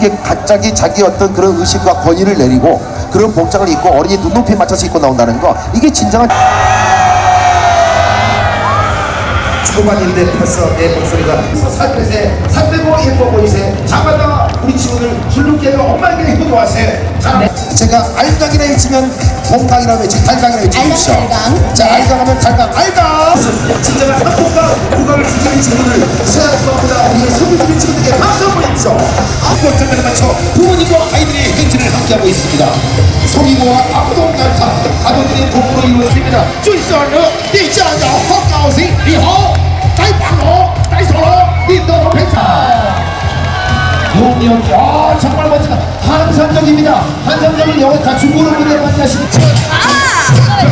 이게 갑자기 자기 어떤 그런 의식과 권위를 내리고 그런 복장을 입고 어린이 눈높이에 맞춰서 입고 나온다는 거 이게 진정한 초반인데 벌써 내 목소리가 살빼세 살빼고 예뻐 보이세. 자마다 우리 친구들 줄눈깨요 엄마에게 효도하세. 자 제가 알강이라 외치면 동강이라 외치 달강이라 외치십시오 자 알강하면 달강 알강! 진정한 한국과 국가를 지키는 친구들 새학번보다 우리 서울주민 친구들께 박수 한번 해주십시오 앞번점에 맞춰 부모님과 아이들의 행진을 함께하고 있습니다. 송이모와 압동 갈타 아버님의 도움으로 이루어집니다. 주이선을 니짱야 헛가오시 니호 나이방로 나이소로 니너로 팽차. 용역이 아 정말 멋지다. 환상적입니다. 환상적인 영어 다 중국어로 무대 만나시는 팔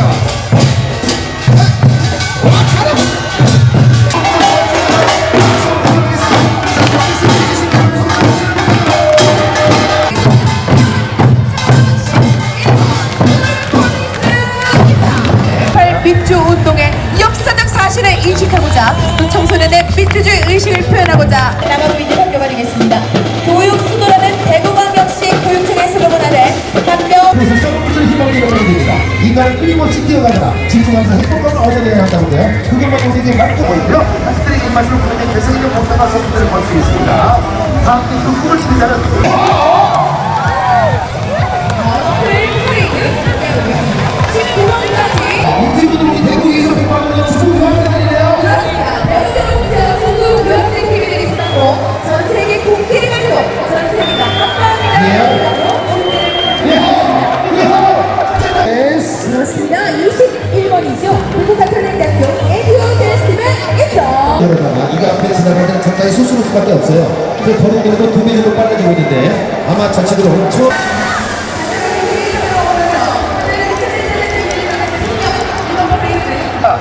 소년의 민주주의 의식을 표현하고자 나가고 있는 학교가 되겠습니다. 교육 수도라는 대구광역시 교육청의 슬로건 아래 학교 그래서 썩어붙을 희망이 일어납니다. 인간을 끊임없이 뛰어가느라 집중하면서 행복감을 얻어내야 한다고요. 그것만 우리에게 맞고 보이고요. 학생들의 입맛을 보는 개성 있는 복잡한 소품들을 볼 수 있습니다. 다 함께 그 꿈을 이루자는 1점. 그러다가 이거 앞에 지나갈 때는 적당히 소수일 수밖에 없어요 그 걸음걸이도 두배 정도 빨라지고 있는데 아마 전체적으로 엄청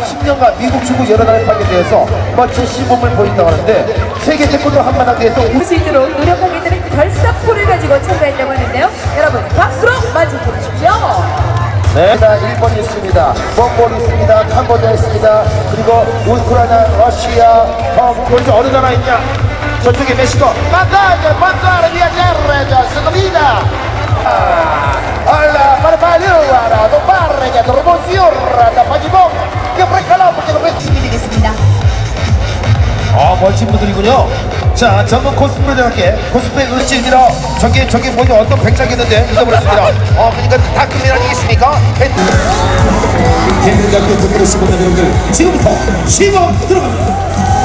10년간 미국 축구 여러 나라에 파견되어서 멋진 시범을 보인다고 하는데 세계 태권도 한마당대에서 올수 있도록 노력하게 되는 결사포를 가지고 참가했다고 하는데요. 여러분 박수로 맞이해 주십시오. 네. 있습니다. 몽골 있습니다. 캄보디아 있습니다. 그리고 우크라이나, 러시아, 어, 거기서 어느 나라 있냐? 저쪽에 멕시코. 만가자, 만가라, 비아제레자, 스토리다. Alla barbaluara, do barrega, do roboziorra, da pagibong, che precalò, perché lo vedi. 되겠습니다. 아, 멋진 분들이군요. 자, 전문 코스프레 대학교 코스프레 의식이라 저게 저게 뭐지 어떤 백작이었는데 잊어버렸습니다. 어, 그러니까 다크맨 아니겠습니까? 시범 여러분들 지금부터 시범 들어갑니다.